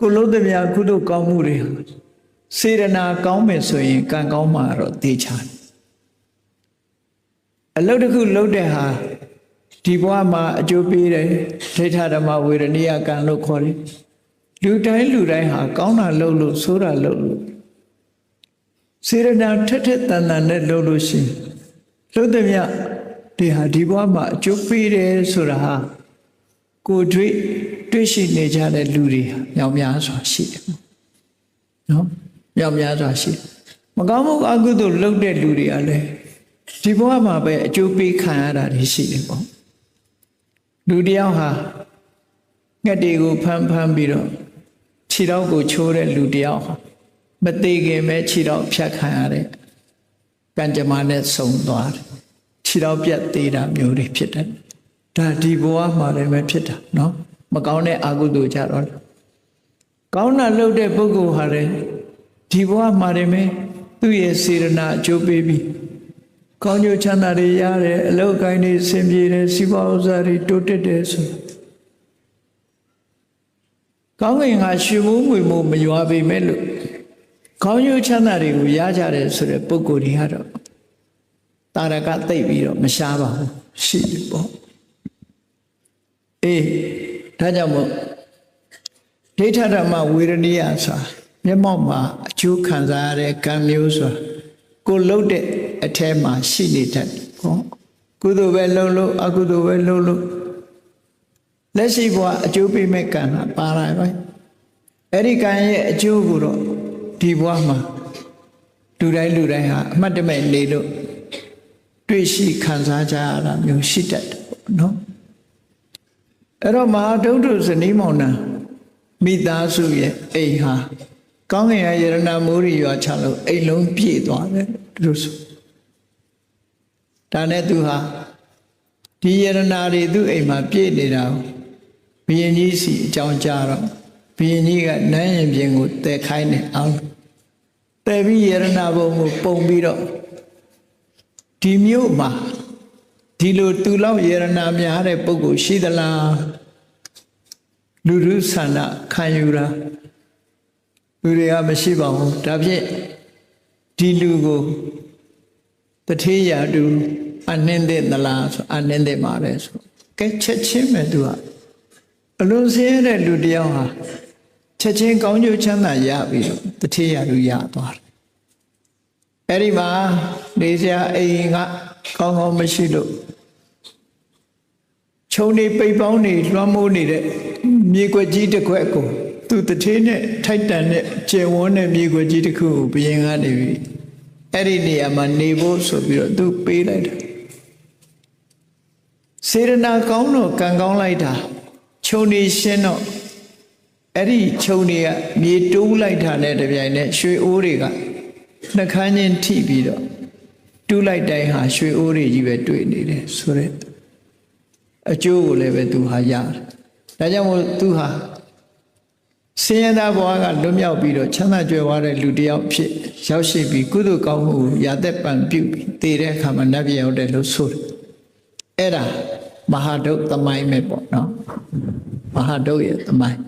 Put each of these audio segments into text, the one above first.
ကိုလုံးသမျှကုသိုလ်ကောင်းမှုတွေဟာစေရနာကောင်းမယ်ဆိုရင်ကံကောင်းမှာတော့တေချာတယ်အလုပ်တစ်ခုလုပ်တဲ့ဟာဒီဘဝမှာအကျိုးပေးတယ်ဒိဋ္ဌဓမ္မဝေရဏိယကံလို့ခေါ်တယ်လူတိုင်းလူတိုင်းဟာကောင်းတာလုပ်လို့ဆိုးတာလုပ်လို့စေရနာထက်ထက်တန်တန်နဲ့လုပ်လို့ရှိရင်လုပ်သမျှဒီဟာဒီဘဝမှာအကျိုးပေးတယ်ဆိုတာဟာကိုယ်တွေ့ တွေ့ရှိနေကြတဲ့လူတွေဟာမြောက်များစွာရှိတယ်နော်မြောက်များစွာရှိတယ်မကောင်းမှုအကုသို့လုပ်တဲ့လူတွေကလည်းဒီဘဝမှာပဲအကျိုးပေးခံရတာတွေရှိတယ်ပေါ့လူတယောက်ဟာငှက်တွေကိုဖမ်းဖမ်းပြီးတော့ခြေတော့ကိုချိုးတဲ့လူတယောက်ဟာမသေးခင်ပဲခြေတော့ဖြတ်ခံရတဲ့ကံကြမ္မာနဲ့ဆုံသွားတယ်ခြေတော့ပြတ်သေးတာမျိုးတွေဖြစ်တယ်ဒါဒီဘဝမှာလည်းပဲဖြစ်တာเนาะ မကောင်းတဲ့အကုသိုလ်ကြတော့ကောင်းတာလုပ်တဲ့ပုဂ္ဂိုလ်ဟာလည်းဒီဘဝမှာလည်းပဲသူ့ရဲ့စေရနာအကျိုးပေးပြီးကောင်းကျိုးချမ်းသာတွေရတယ်အလောက်ကိုင်းတွေဆင်ပြေတယ်စီးပွားဥစ္စာတွေတိုးတက်တယ်ဆိုကောင်းကင်ကရွှေမိုးငွေမိုးမရွာပေမဲ့လို့ကောင်းကျိုးချမ်းသာတွေကိုရကြတယ်ဆိုတဲ့ပုဂ္ဂိုလ်တွေကတော့တာရကသိပ်ပြီးတော့မရှားပါဘူးရှိပြီပေါ့အေး ဒါကြောင့်မို့ဒိဋ္ဌဓမ္မဝေရဏိယဆိုတာမျက်မှောက်မှာအကျိုးခံစားရတဲ့ကံမျိုးဆိုတာကိုလှုပ်တဲ့အထဲမှာရှိနေတတ်တယ်ပေါ့ကုသိုလ်ပဲလှုပ်လို့အကုသိုလ်ပဲလှုပ်လို့လက်ရှိဘဝအကျိုးပေးမဲ့ကံကပါလာပဲအဲ့ဒီကံရဲ့အကျိုးကိုတော့ဒီဘဝမှာလူတိုင်းလူတိုင်းဟာအမှတ်တမဲ့နေလို့တွေ့ရှိခံစားကြရတာမျိုးရှိတတ်တယ်ပေါ့နော် အဲ့တော့မဟာဒုဋ္ဌဇနီးမောင်နှံမိသားစုရဲ့အိမ်ဟာကောင်းကင်ရယရဏမိုးရီရွာချလို့အိမ်လုံးပြည့်သွားတယ်သူတို့ဆိုဒါနဲ့သူဟာဒီယရဏတွေသူ့အိမ်မှာပြည့်နေတာကိုဘုရင်ကြီးစီအကြောင်းကြားတော့ဘုရင်ကြီးကနန်းရင်ပြင်ကိုတည်ခိုင်းတယ်အောင်တည်ပြီးယရဏဘုံကိုပုံပြီးတော့ဒီမြို့မှာဒီလိုသူလောက်ယရဏများတဲ့ပုဂ္ဂိုလ်ရှိသလား လူလူဆန္ဒခံယူတာလူတွေကမရှိပါဘူးဒါဖြင့်ဒီလူကိုတထေးရတူအနှင်းတဲ့သလားဆိုအနှင်းတဲ့မှာလဲဆိုကဲချက်ချင်းပဲသူကအလွန်ဆင်းရဲတဲ့လူတယောက်ဟာချက်ချင်းကောင်းကျိုးချမ်းသာရပြီးတော့တထေးရတူရသွားတယ်အဲ့ဒီမှာနေစရာအိမ်ကကောင်းကောင်းမရှိလို့ခြုံနေပိတ်ပေါင်းနေလွှမ်းမိုးနေတဲ့ မြေကွက်ကြီးတစ်ခွက်ကိုသူတထေးနဲ့ထိုက်တန်တဲ့ကျယ်ဝန်းတဲ့မြေကွက်ကြီးတစ်ခုကိုဘယင်ကနေပြီးအဲ့ဒီနေရာမှာနေဖို့ဆိုပြီးတော့သူပေးလိုက်တယ်စေရနာကောင်းတော့ကံကောင်းလိုက်တာခြုံနေရှင်းတော့အဲ့ဒီခြုံတွေကမြေတိုးလိုက်တာနဲ့တပြိုင်နက်ရွှေအိုးတွေကနှခမ်းချင်းထိပြီးတော့တူးလိုက်တိုင်းဟာရွှေအိုးတွေကြီးပဲတွေ့နေတယ်ဆိုရက်အကျိုးကိုလည်းပဲသူဟာရတယ် ဒါကြောင့်မို့သူဟာဆင်းရဲသားဘဝကလွတ်မြောက်ပြီးတော့ချမ်းသာကြွယ်ဝတဲ့လူတစ်ယောက်ဖြစ်ရောက်ရှိပြီးကုသိုလ်ကောင်းမှုရာသက်ပံပြုပြီးတည်တဲ့အခါမှာနတ်ပြည်ရောက်တယ်လို့ဆိုတယ်အဲ့ဒါမဟာဒုတ်သမိုင်းပဲပေါ့နော်မဟာဒုတ်ရဲ့သမိုင်း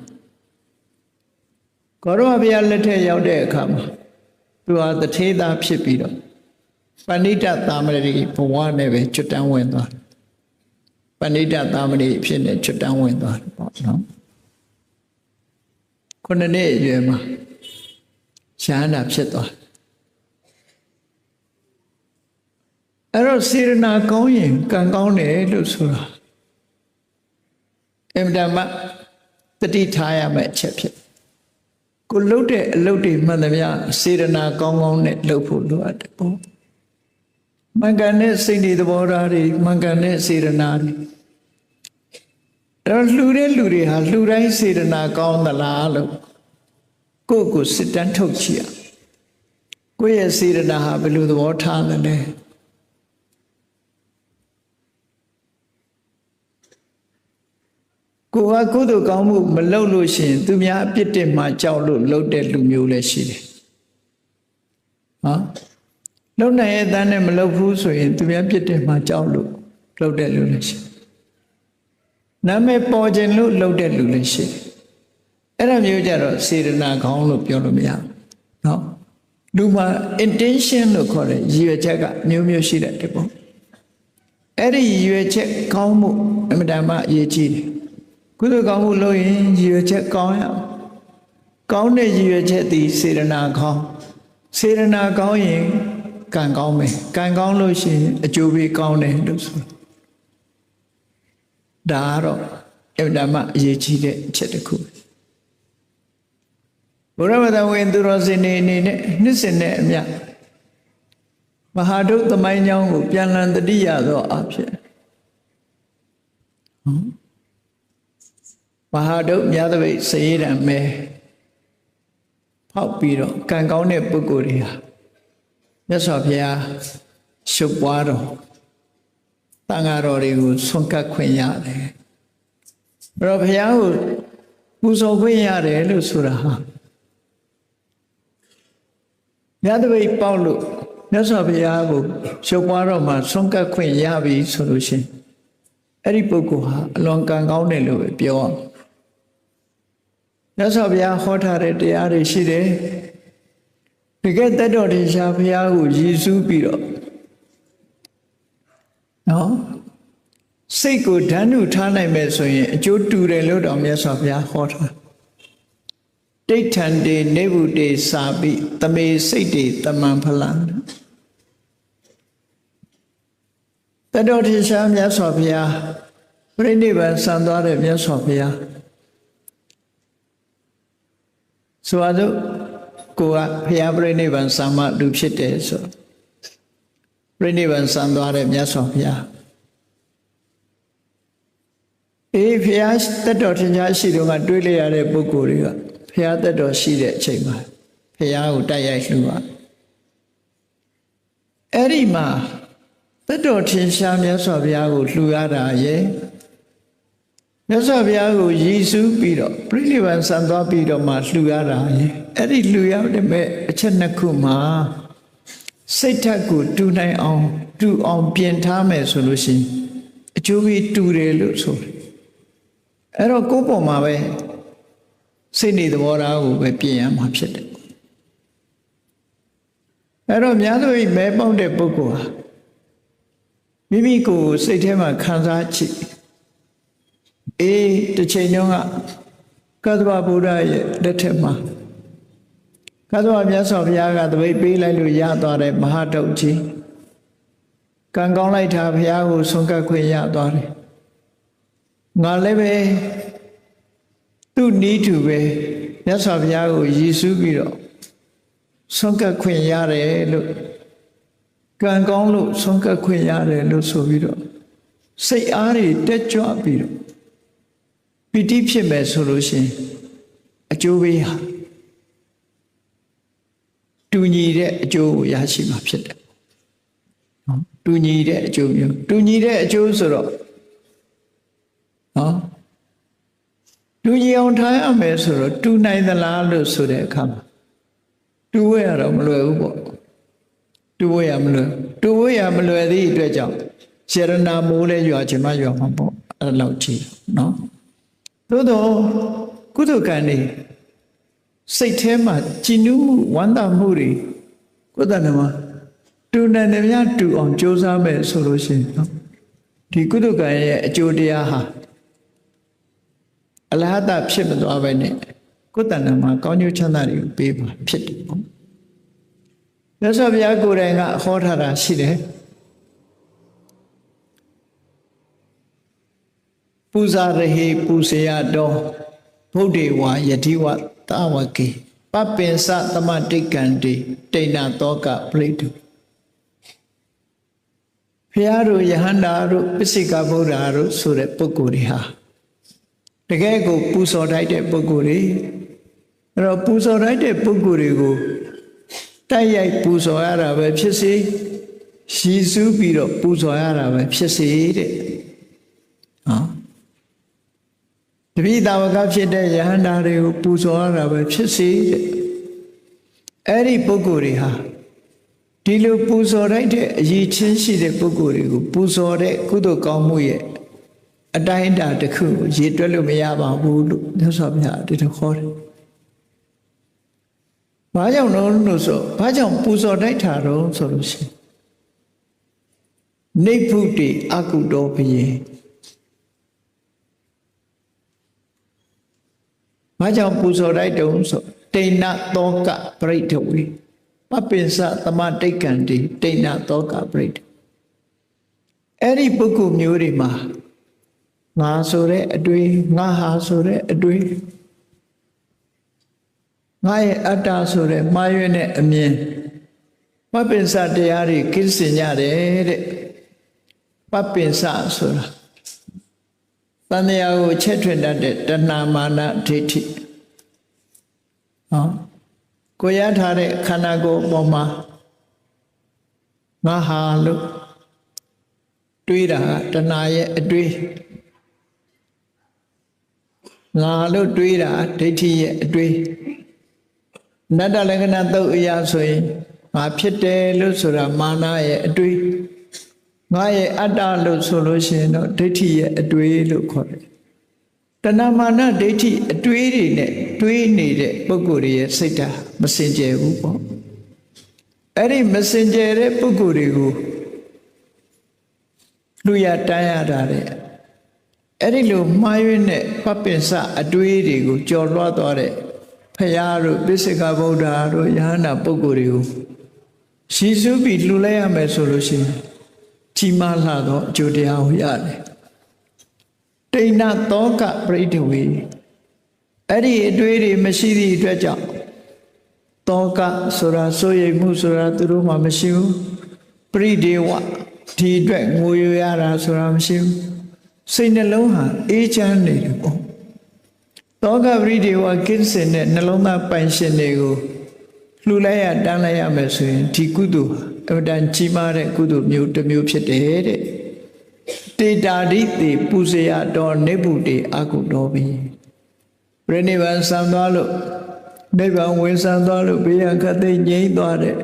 ကောရမဘုရားလက်ထက်ရောက်တဲ့အခါမှာသူဟာတထေးသားဖြစ်ပြီးတော့ပဏိတသာမဏေဘဝနဲ့ပဲကျွတ်တန်းဝင်သွားတယ် ပဏိတသာမဏေဖြစ်နေကျွတ်တန်းဝင်သွားတယ်ပေါ့နော်ခုနှစ်နှစ်အရွယ်မှာရှားနာဖြစ်သွားအဲ့တော့စေရနာကောင်းရင်ကံကောင်းတယ်လို့ဆိုတာအင်တာမတတိထားရမယ့်အချက်ဖြစ်ကိုလှုပ်တဲ့အလုပ်တွေမှန်သမျှစေရနာကောင်းကောင်းနဲ့လှုပ်ဖို့လိုအပ်တယ်ပေါ့ မင်္ဂန်နဲ့စိတ်တွေသဘောထားတွေမင်္ဂန်နဲ့စေရနာတွေအဲ့တော့လှူတဲ့လူတွေဟာလှူတိုင်းစေတနာကောင်းသလားလို့ကိုယ့်ကိုစစ်တမ်းထုတ်ကြည့်ရကိုယ့်ရဲ့စေတနာဟာဘယ်လိုသဘောထားသလဲကိုကကုသိုလ်ကောင်းမှုမလုပ်လို့ရှိရင်သူများအပြစ်တင်မှကြောက်လို့လုပ်တဲ့လူမျိုးလည်းရှိတယ်ဟော လုံနိုင်ရဲ့တန်းနဲ့မလုပ်ဘူးဆိုရင်သူများပြစ်တင်မှကြောက်လို့လုပ်တဲ့လူလည်းရှိတယ်နာမည်ပေါ်ခြင်းလို့လှုပ်တဲ့လူလည်းရှိတယ် အဲ့ဒါမျိုးကြတော့စေတနာကောင်းလို့ပြောလို့မရဘူးเนาะလူမှာ intention လို့ခေါ်တဲ့ရည်ရွယ်ချက်ကမျိုးမျိုးရှိတဲ့တပေါ့အဲ့ဒီရည်ရွယ်ချက်ကောင်းမှုအမှန်တမ်းအရေးကြီးတယ်ကုသိုလ်ကောင်းမှုလုပ်ရင်ရည်ရွယ်ချက်ကောင်းရအောင်ကောင်းတဲ့ရည်ရွယ်ချက်သည်စေတနာကောင်းစေတနာကောင်းရင် ကံကောင်းမယ်ကံကောင်းလို့ရှိရင်အကျိုးပေးကောင်းတယ်လို့ဆိုဒါကတော့အမှန်တမ်းအရေးကြီးတဲ့အချက်တစ်ခုဘုရားမတန်ဝင်သူတော်စင်နေအနေနဲ့နှစ်စင်နဲ့အမြမဟာဒုသမိုင်းကြောင်းကိုပြန်လည်တတိယသောအဖြစ်မဟာဒုမြတ်တပိတ်စရေတံမဲဖောက်ပြီးတော့ကံကောင်းတဲ့ပုဂ္ဂိုလ်တွေဟာ မြတ်စွာဘုရားရှုပ်ပွားတော်တန်ဃာတော်တွေကိုဆွန့်ကပ်ခွင့်ရတယ်အဲ့တော့ဘုရားကိုပူဇော်ခွင့်ရတယ်လို့ဆိုတာဟာမြတ်တပိတ်ပေါက်လို့မြတ်စွာဘုရားကိုရှုပ်ပွားတော့မှဆွန့်ကပ်ခွင့်ရပြီဆိုလို့ရှိရင်အဲ့ဒီပုဂ္ဂိုလ်ဟာအလွန်ကံကောင်းတယ်လို့ပဲပြောအောင်မြတ်စွာဘုရားဟောထားတဲ့တရားတွေရှိတယ် တကယ်တတ်တော်တင်ရှားဘုရားကိုရည်စူးပြီးတော့နော်စိတ်ကိုဓာတ်နုထားနိုင်မယ်ဆိုရင်အကျိုးတူတယ်လို့တော်မြတ်စွာဘုရားဟောထားဒိဋ္ဌံတေနေဗုတေစာပိတမေစိတ်တေတမံဖလံတတော်ထင်ရှားမြတ်စွာဘုရားပြိဋိဘံဆံသွားတဲ့မြတ်စွာဘုရားဆိုပါစို့ ကိုကဘုရားပြိဋိဘံဆံမလူဖြစ်တယ်ဆိုပြိဋိဘံဆံသွားတဲ့မြတ်စွာဘုရားအေးဘုရားတတော်ထင်ရှားရှိတော့ကတွေးလိုက်ရတဲ့ပုဂ္ဂိုလ်တွေကဘုရားတတော်ရှိတဲ့အချိန်မှာဘုရားကိုတိုက်ရိုက်လှူပါအဲ့ဒီမှာတတော်ထင်ရှားမြတ်စွာဘုရားကိုလှူရတာရဲ့မြတ်စွာဘုရားကိုရည်စူးပြီးတော့ပြိဋိဘံဆံသွားပြီးတော့မှလှူရတာရဲ့ အဲ့ဒီလှူရတဲ့မဲ့အချက်နှစ်ခုမှာစိတ်ဓာတ်ကိုတူနိုင်အောင်တူအောင်ပြင်ထားမယ်ဆိုလို့ရှိရင်အကျိုးကြီးတူတယ်လို့ဆိုတယ်အဲ့တော့ကိုယ့်ပုံမှာပဲစိတ်နေသဘောထားကိုပဲပြင်ရမှာဖြစ်တယ်အဲ့တော့များသောဤမဲပေါက်တဲ့ပုဂ္ဂိုလ်ဟာမိမိကိုယ်စိတ်ထဲမှာခံစားကြည့်အေးတစ်ချိန်တုန်းကကသဗ္ဗဗုဒ္ဓရဲ့လက်ထက်မှာ ကသဗ္ဗမြတ်စွာဘုရားကတပိတ်ပေးလိုက်လို့ရသွားတဲ့မဟာတုတ်ကြီးကံကောင်းလိုက်တာဘုရားကိုဆုံးကပ်ခွင့်ရသွားတယ်ငါလည်းပဲသူ့နီးတူပဲမြတ်စွာဘုရားကိုရည်စူးပြီးတော့ဆုံးကပ်ခွင့်ရတယ်လို့ကံကောင်းလို့ဆုံးကပ်ခွင့်ရတယ်လို့ဆိုပြီးတော့စိတ်အားတွေတက်ကြွပြီးတော့ပီတိဖြစ်မယ်ဆိုလို့ရှိရင်အကျိုးပေးဟာ တူညီတဲ့အကျိုးကိုရရှိမှာဖြစ်တယ်နော်တူညီတဲ့အကျိုးမျိုးတူညီတဲ့အကျိုးဆိုတော့နော်တူညီအောင်ထားရမယ်ဆိုတော့တူနိုင်သလားလို့ဆိုတဲ့အခါမှာတူဝဲရတော့မလွယ်ဘူးပေါ့တူဝဲရမလွယ်တူဝဲရမလွယ်သည့်အတွက်ကြောင့်ရှရဏမိုးလဲရွာချင်မှရွာမှာပေါ့အဲ့လောက်ကြည့်နော်သို့တော့ကုသကံနေ စိတ်ထဲမှာကြည်နူးမှုဝမ်းသာမှုတွေကိုယ်တဏ္ဍမှာတူနိုင်တယ်များတူအောင်ကြိုးစားမယ်ဆိုလို့ရှိရင်နော်ဒီကုသကံရဲ့အကျိုးတရားဟာအလဟတဖြစ်မသွားပဲနဲ့ကိုယ်တဏ္ဍမှာကောင်းကျိုးချမ်းသာတွေကိုပေးပါဖြစ်တယ်ပေါ့မြတ်စွာဘုရားကိုယ်တိုင်ကဟောထားတာရှိတယ်ပူဇာရဟေပူဇေယတော်ဗုဒ္ဓေဝါယတိဝ တဝကေပပင်စသမတိကံတိတိဏတောကပရိတုဖျားတို့ယဟန္တာတို့ပစ္စိကဗုဒ္ဓတို့ဆိုတဲ့ပုဂ္ဂိုလ်တွေဟာတကယ်ကိုပူဇော်တိုက်တဲ့ပုဂ္ဂိုလ်တွေအဲ့တော့ပူဇော်တိုက်တဲ့ပုဂ္ဂိုလ်တွေကိုတိုက်ရိုက်ပူဇော်ရတာပဲဖြစ်စေရှည်စူးပြီးတော့ပူဇော်ရတာပဲဖြစ်စေတဲ့ဟော တပိသာဝကဖြစ်တဲ့ယဟန္တာတွေကိုပူဇော်ရတာပဲဖြစ်စေတဲ့အဲ့ဒီပုဂ္ဂိုလ်တွေဟာဒီလိုပူဇော်လိုက်တဲ့အရေးချင်းရှိတဲ့ပုဂ္ဂိုလ်တွေကိုပူဇော်တဲ့ကုသိုလ်ကောင်းမှုရဲ့အတိုင်းအတာတစ်ခုကိုရေတွက်လို့မရပါဘူးလို့မြတ်စွာဘုရားဒီလိုခေါ်တယ်။ဘာကြောင့်လဲလို့ဆိုဘာကြောင့်ပူဇော်တိုက်တာတော့ဆိုလို့ရှိရင်နေဖုတိအကုတောဘယေ ဘာကြောင့်ပူဇော်တိုက်တုံးဆိုတိဏသောကပရိဒဝေပပ္ပိစသမတိတ်ကံတိတိဏသောကပရိဒအဲ့ဒီပုဂ္ဂိုလ်မျိုးတွေမှာငါဆိုတဲ့အတွေ့ငါဟာဆိုတဲ့အတွေ့ငါရဲ့အတ္တဆိုတဲ့မှားရွံ့တဲ့အမြင်ပပ္ပိစတရားတွေကိစ္စင်ကြတယ်တဲ့ပပ္ပိစဆိုတာ တန်တရားကိုချက်ထွင်တတ်တဲ့တဏမာနဒိဋ္ဌိဟောကိုရထားတဲ့ခန္ဓာကိုယ်အပေါ်မှာငါဟာလို့တွေးတာတဏှာရဲ့အတွေးငါလို့တွေးတာဒိဋ္ဌိရဲ့အတွေးနတ္တလက္ခဏာသုတ်အရာဆိုရင်ငါဖြစ်တယ်လို့ဆိုတာမာနရဲ့အတွေး ငါရဲ့အတ္တလို့ဆိုလို့ရှိရင်တော့ဒိဋ္ဌိရဲ့အတွေးလို့ခေါ်တယ်တဏမာနဒိဋ္ဌိအတွေးတွေနဲ့တွေးနေတဲ့ပုဂ္ဂိုလ်တွေရဲ့စိတ်ဓာတ်မစင်ကြယ်ဘူးပေါ့အဲ့ဒီမစင်ကြယ်တဲ့ပုဂ္ဂိုလ်တွေကိုလူရတန်းရတာတဲ့အဲ့ဒီလိုမှားယွင်းတဲ့ပပ္ပင်စအတွေးတွေကိုကြော်လွှားသွားတဲ့ဖရာတို့ပိစိကဗုဒ္ဓတို့ယဟန္တာပုဂ္ဂိုလ်တွေကိုရှီစုပြီးလှူလိုက်ရမယ်ဆိုလို့ရှိရင် ကြီးမားလာတော့အကျိုးတရားကိုရတယ်တိဏသောကပရိဒဝေအဲ့ဒီအတွေးတွေမရှိသည့်အတွက်ကြောင့်သောကဆိုတာစိုးရိမ်မှုဆိုတာသူတို့မှမရှိဘူးပရိဒေဝဒီအတွက်ငိုရရတာဆိုတာမရှိဘူးစိတ်နှလုံးဟာအေးချမ်းနေတယ်ပေါ့သောကပရိဒေဝကိစ္စနဲ့နှလုံးသားပိုင်ရှင်တွေကိုလှူလိုက်ရတန်းလိုက်ရမယ်ဆိုရင်ဒီကုသိုလ် အမတန်ကြီးမားတဲ့ကုသိုလ်မျိုးတစ်မျိုးဖြစ်တယ်တဲ့တေတာရိတိပူဇေယတော်နေဗုတေအကုတော်ပြီပြိနိဗ္ဗာန်ဆံသွားလို့နိဗ္ဗာန်ဝင်ဆံသွားလို့ဘေးရခတ်သိငြိမ့်သွားတဲ့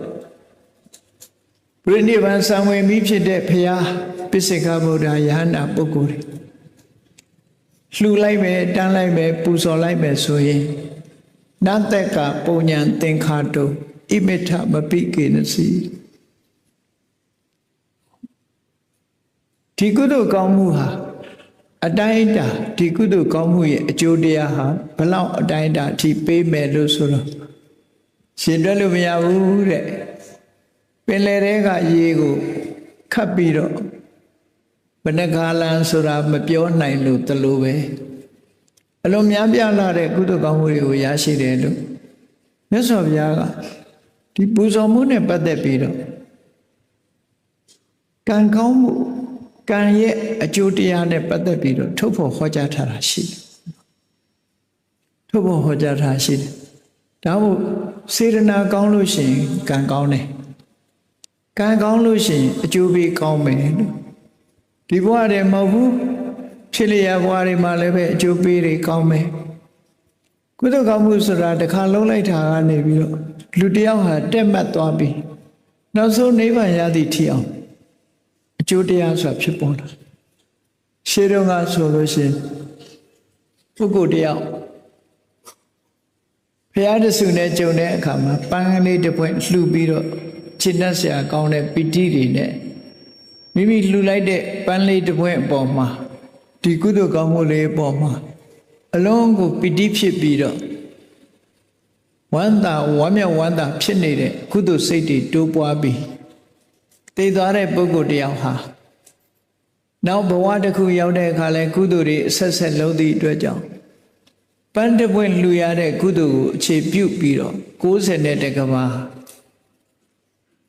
ပြိနိဗ္ဗာန်ဆံဝင်ပြီးဖြစ်တဲ့ဘုရားပိစိကဗုဒ္ဓယဟန္တာပုဂ္ဂိုလ်တွေလှူလိုက်မယ်တန်းလိုက်မယ်ပူဇော်လိုက်မယ်ဆိုရင်နတ္တကပုံညာသင်္ခါတုဣမိထမပိကေနစီ ဒီကုသိုလ်ကောင်းမှုဟာအတိုင်းအတာဒီကုသိုလ်ကောင်းမှုရဲ့အကျိုးတရားဟာဘလောက်အတိုင်းအတာအထိပေးမယ်လို့ဆိုတော့ရှင်တွက်လို့မရဘူးတဲ့ပင်လယ်ထဲကရေကိုခတ်ပြီးတော့ဘဏ္ဍကာလန်ဆိုတာမပြောနိုင်လို့တလို့ပဲအလုံးများပြားလာတဲ့ကုသိုလ်ကောင်းမှုတွေကိုရရှိတယ်လို့မြတ်စွာဘုရားကဒီပူဇော်မှုနဲ့ပတ်သက်ပြီးတော့ကံကောင်းမှု ကံရဲ့အကျိုးတရားနဲ့ပတ်သက်ပြီးတော့ထုတ်ဖို့ဟောကြားထားတာရှိတယ်ထုတ်ဖို့ဟောကြားထားရှိတယ်ဒါမို့စေရနာကောင်းလို့ရှိရင်ကံကောင်းတယ်ကံကောင်းလို့ရှိရင်အကျိုးပေးကောင်းမယ်လို့ဒီဘဝတည်းမဟုတ်ဘူးဖြစ်လျက်ဘဝတွေမှာလည်းပဲအကျိုးပေးတွေကောင်းမယ်ကုသိုလ်ကောင်းမှုဆိုတာတစ်ခါလုံးလိုက်တာကနေပြီးတော့လူတယောက်ဟာတက်မှတ်သွားပြီးနောက်ဆုံးနိဗ္ဗာန်ရသည့်ထိအောင် အကျိုးတရားဆိုတာဖြစ်ပေါ်တာရှေးတုန်းကဆိုလို့ရှိရင်ပုဂ္ဂိုလ်တယောက်ဘုရားတဆူနဲ့ကြုံတဲ့အခါမှာပန်းကလေးတစ်ပွင့်လှူပြီးတော့ခြေနှက်ဆရာကောင်းတဲ့ပီတိတွေနဲ့မိမိလှူလိုက်တဲ့ပန်းလေးတစ်ပွင့်အပေါ်မှာဒီကုသိုလ်ကောင်းမှုလေးအပေါ်မှာအလုံးကိုပီတိဖြစ်ပြီးတော့ဝမ်းသာဝမ်းမြောက်ဝမ်းသာဖြစ်နေတဲ့ကုသိုလ်စိတ်တွေတိုးပွားပြီး တည်သွားတဲ့ပုဂ္ဂိုလ်တယောက်ဟာနောက်ဘဝတစ်ခုရောက်တဲ့အခါလဲကုသိုလ်တွေအဆက်ဆက်လုံးသည့်အတွက်ကြောင့်ပန်းတပွင့်လှူရတဲ့ကုသိုလ်ကိုအခြေပြုပြီးတော့60နဲ့တကဘာ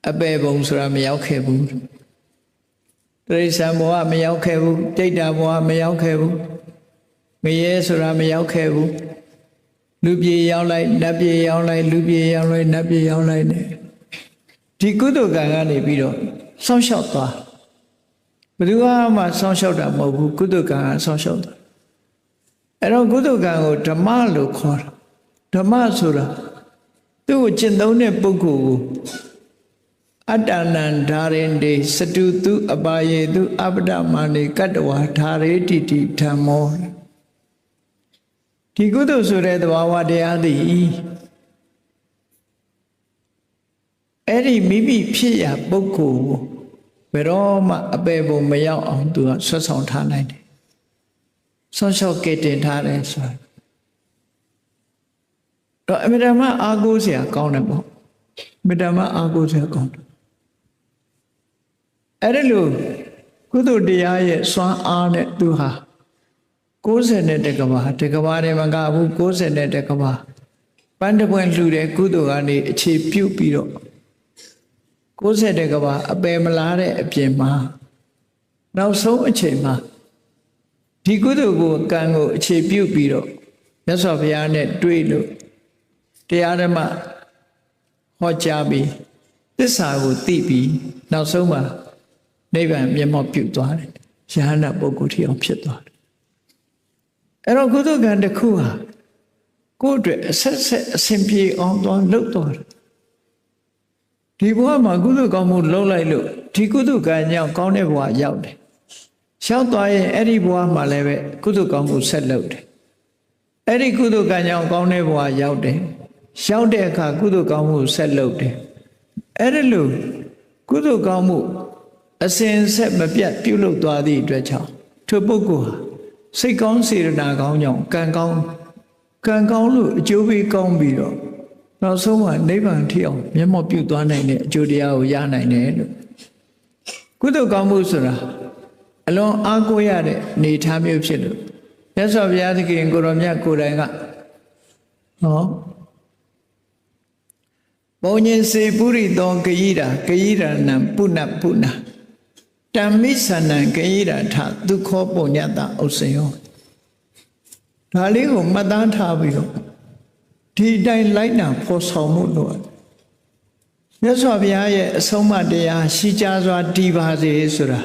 အပေဘုံဆိုတာမရောက်ခဲ့ဘူးတိရစ္ဆာန်ဘဝမရောက်ခဲ့ဘူးတိတ်တာဘဝမရောက်ခဲ့ဘူးငရဲဆိုတာမရောက်ခဲ့ဘူးလူပြေရောက်လိုက်နတ်ပြေရောက်လိုက်လူပြေရောက်လိုက်နတ်ပြေရောက်လိုက်နဲ့ ဒီကုသိုလ်ကံကနေပြီးတော့ဆောင်းလျှောက်သွားဘယ်သူမှဆောင်းလျှောက်တာမဟုတ်ဘူးကုသိုလ်ကံကဆောင်းလျှောက်တာအဲ့တော့ကုသိုလ်ကံကိုဓမ္မလို့ခေါ်တာဓမ္မဆိုတာသူ့ကိုကျင့်သုံးတဲ့ပုဂ္ဂိုလ်ကိုအတ္တနံဓာရင်တေစတုတုအပါယေတုအပ္ပဒမဏိကတ္တဝါဓာရေတိတိဓမ္မောဒီကုသိုလ်ဆိုတဲ့သဘာဝတရားသည် အဲ့ဒီမိမိဖြစ်ရာပုဂ္ဂိုလ်ကိုဘယ်တော့မှအပေပုံမရောက်အောင်သူကဆွတ်ဆောင်ထားနိုင်တယ်ဆွတ်လျှော့ကဲတင်ထားတယ်ဆိုတာတော့အမြဲတမ်းအားကိုးစရာကောင်းတယ်ပေါ့အမြဲတမ်းအားကိုးစရာကောင်းတယ်အဲ့ဒီလိုကုသိုလ်တရားရဲ့စွမ်းအားနဲ့သူဟာ60နဲ့တကဘာတကဘာတယ်မကဘူး60နဲ့တကဘာပန်းတပွင့်လှူတဲ့ကုသိုလ်ကနေအခြေပြုတ်ပြီးတော့ 60တကဘာအပယ်မလားတဲ့အပြင်မှာနောက်ဆုံးအချိန်မှာဒီကုသိုလ်ကိုကံကိုအခြေပြုတ်ပြီးတော့မြတ်စွာဘုရားနဲ့တွေ့လို့တရားဓမ္မဟောကြားပြီးသစ္စာကိုသိပြီးနောက်ဆုံးမှာနိဗ္ဗာန်မျက်မှောက်ပြုသွားတယ်ယဟနာပုဂ္ဂိုလ်ထီအောင်ဖြစ်သွားတယ်အဲ့တော့ကုသကံတစ်ခုဟာကိုယ့်အတွက်အဆက်ဆက်အစဉ်ပြေအောင်သွားလှုပ်သွားတယ် ဒီဘဝမှာကုသကောင်းမှုလှုပ်လိုက်လို့ဒီကုသကံကြောင့်ကောင်းတဲ့ဘဝရောက်တယ်ရောက်သွားရင်အဲ့ဒီဘဝမှာလည်းပဲကုသကောင်းမှုဆက်လှုပ်တယ်အဲ့ဒီကုသကံကြောင့်ကောင်းတဲ့ဘဝရောက်တယ်ရောက်တဲ့အခါကုသကောင်းမှုဆက်လှုပ်တယ်အဲ့ဒီလိုကုသကောင်းမှုအစဉ်ဆက်မပြတ်ပြုလုပ်သွားသည့်အတွက်ကြောင့်ထိုပုဂ္ဂိုလ်ဟာစိတ်ကောင်းစေရနာကောင်းကြောင့်ကံကောင်းကံကောင်းလို့အကျိုးပေးကောင်းပြီးတော့ နောက်ဆုံးမှာနိဗ္ဗာန်ထိအောင်မျက်မှောက်ပြုသွားနိုင်တဲ့အကျိုးတရားကိုရနိုင်တယ်လို့ကုသိုလ်ကောင်းမှုဆိုတာအလွန်အားကိုးရတဲ့နေထားမျိုးဖြစ်လို့မြတ်စွာဘုရားသခင်ကိုရောမြတ်ကိုယ်တိုင်ကဟောဘုံညင်စေပုရိသောဂယိတာဂယိရဏံပုဏ္ဏပုဏ္ဏတမ္မိသဏံဂယိရထဒုခောပုညတဥစ္စယောဒါလေးကိုမှတ်သားထားပြီးတော့ ဒီအတိုင်းလိုက်နာဖော်ဆောင်မှုလို့မြတ်စွာဘုရားရဲ့အဆုံးအမတရားရှိကြစွာတည်ပါစေဆိုတာ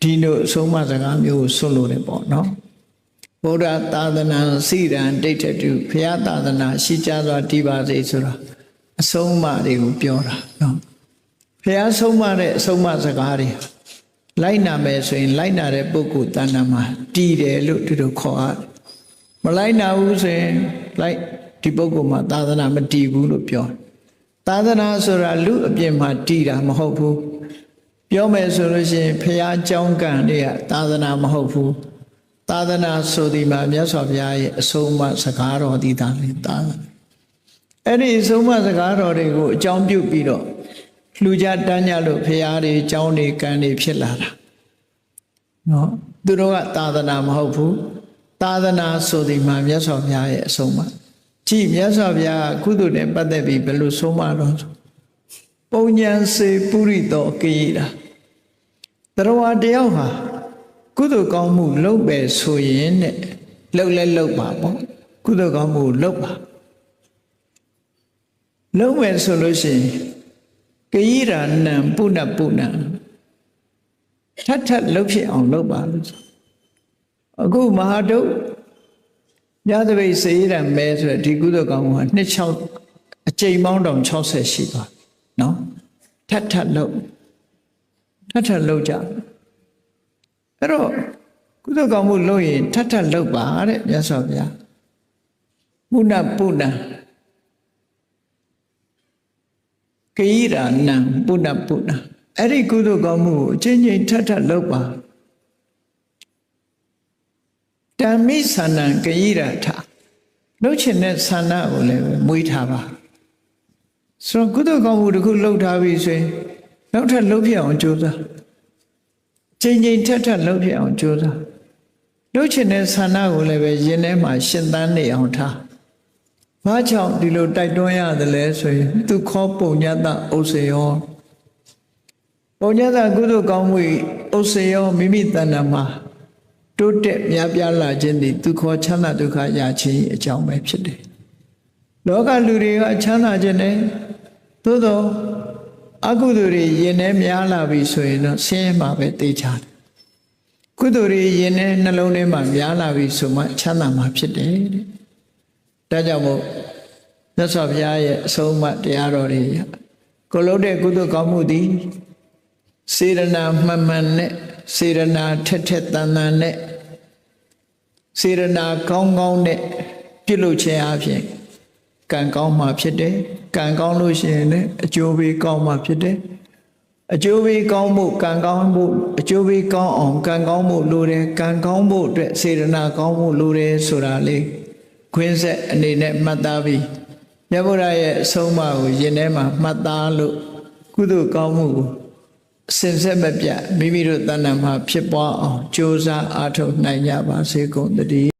ဒီလိုအဆုံးအမစကားမျိုးကိုဆွလို့တယ်ပေါ့နော်ဗုဒ္ဓသာသနာစိရန်ဒိဋ္ဌတုဘုရားသာသနာရှိကြစွာတည်ပါစေဆိုတာအဆုံးအမတွေကိုပြောတာနော်ဘုရားဆုံးမတဲ့အဆုံးအမစကားတွေလိုက်နာမယ်ဆိုရင်လိုက်နာတဲ့ပုဂ္ဂိုလ်တဏ္ဍာမှာတည်တယ်လို့သူတို့ခေါ်ရတယ်မလိုက်နာဘူးဆိုရင်လိုက် ဒီပုဂ္ဂိုလ်မှာသာသနာမတည်ဘူးလို့ပြောသာသနာဆိုတာလူအပြင်မှာတည်တာမဟုတ်ဘူးပြောမယ်ဆိုလို့ရှိရင်ဖရာကြောင်းကံတွေကသာသနာမဟုတ်ဘူးသာသနာဆိုဒီမှာမြတ်စွာဘုရားရဲ့အဆုံးအမစကားတော်ဒီသာလင်သာသနာအဲ့ဒီအဆုံးအမစကားတော်တွေကိုအကြောင်းပြုပြီးတော့လှူကြတန်းကြလို့ဖရာတွေကြောင်းတွေကံတွေဖြစ်လာတာနော်သူတို့ကသာသနာမဟုတ်ဘူးသာသနာဆိုဒီမှာမြတ်စွာဘုရားရဲ့အဆုံးအမ ကြည့်မြတ်စွာဘုရားကုသိုလ်နဲ့ပတ်သက်ပြီးဘယ်လိုဆုံးမတော့ပုံညာစေပုရိသောကိတာတရဝတယောက်ဟာကုသိုလ်ကောင်းမှုလုပ်ပဲဆိုရင်တဲ့လှုပ်လဲလှုပ်ပါပေါ့ကုသိုလ်ကောင်းမှုလုပ်ပါလုပ်မယ်ဆိုလို့ရှိရင်ကိရာနံပုဏ္ဏပုဏ္ဏထပ်ထပ်လှုပ်ဖြစ်အောင်လုပ်ပါလို့ဆိုအခုမဟာတု ညသပိတ်စေရမဲဆိုတဲ့ဒီကုသိုလ်ကောင်းမှုကနှစ်6အကြိမ်ပေါင်းတောင်60ရှိသွားနော်ထပ်ထပ်လှုပ်ထပ်ထပ်လှုပ်ကြအဲ့တော့ကုသိုလ်ကောင်းမှုလုပ်ရင်ထပ်ထပ်လှုပ်ပါတဲ့မြတ်စွာဘုရားပုဏ္ဏပုဏ္ဏကိရာနံပုဏ္ဏပုဏ္ဏအဲ့ဒီကုသိုလ်ကောင်းမှုကိုအချင်းချင်းထပ်ထပ်လှုပ်ပါ တမ္မိသန္နံဂယိရထလှုပ်ချင်တဲ့ဆန္ဒကိုလည်းမွေးထားပါဆိုတော့ကုသိုလ်ကောင်းမှုတစ်ခုလှုပ်ထားပြီဆိုရင်နောက်ထပ်လှုပ်ပြအောင်ကြိုးစားချိန်ချိန်ထက်ထက်လှုပ်ပြအောင်ကြိုးစားလှုပ်ချင်တဲ့ဆန္ဒကိုလည်းပဲရင်ထဲမှာရှင်သန်နေအောင်ထားဘာကြောင့်ဒီလိုတိုက်တွန်းရတယ်လဲဆိုရင်သူခောပုံညတဥစ္စေယောပုံညတကုသိုလ်ကောင်းမှုဥစ္စေယောမိမိတဏ္ဍာမှာ တိုးတက်များပြားလာခြင်းသည်သူခေါ်ချမ်းသာဒုက္ခရခြင်းအကြောင်းပဲဖြစ်တယ်။လောကလူတွေကချမ်းသာခြင်းနဲ့သို့သောအကုသိုလ်တွေယင်ထဲများလာပြီဆိုရင်တော့ဆင်းရဲမှာပဲတေးချတယ်။ကုသိုလ်တွေယင်ထဲနှလုံးထဲမှာများလာပြီဆိုမှချမ်းသာမှာဖြစ်တယ်တဲ့။ဒါကြောင့်မို့မြတ်စွာဘုရားရဲ့အဆုံးအမတရားတော်တွေကိုလုပ်တဲ့ကုသိုလ်ကောင်းမှုသည်စေရနာမှန်မှန်နဲ့စေရနာထက်ထက်တန်တန်နဲ့ စေရနာကောင်းကောင်းနဲ့ပြုလုပ်ခြင်းအပြင်ကံကောင်းမှဖြစ်တယ်ကံကောင်းလို့ရှိရင်လည်းအကျိုးပေးကောင်းမှဖြစ်တယ်အကျိုးပေးကောင်းမှုကံကောင်းမှုအကျိုးပေးကောင်းအောင်ကံကောင်းမှုလိုတယ်ကံကောင်းမှုအတွက်စေရနာကောင်းမှုလိုတယ်ဆိုတာလေးခွင်းဆက်အနေနဲ့မှတ်သားပြီးမြတ်ဗုဒ္ဓရဲ့အဆုံးအမကိုယင်ထဲမှာမှတ်သားလို့ကုသိုလ်ကောင်းမှုကို စင်ဆက်မပြတ်မိမိတို့တဏ္ဍာမှာဖြစ်ပွားအောင်ကြိုးစားအားထုတ်နိုင်ကြပါစေကုန်သတည်း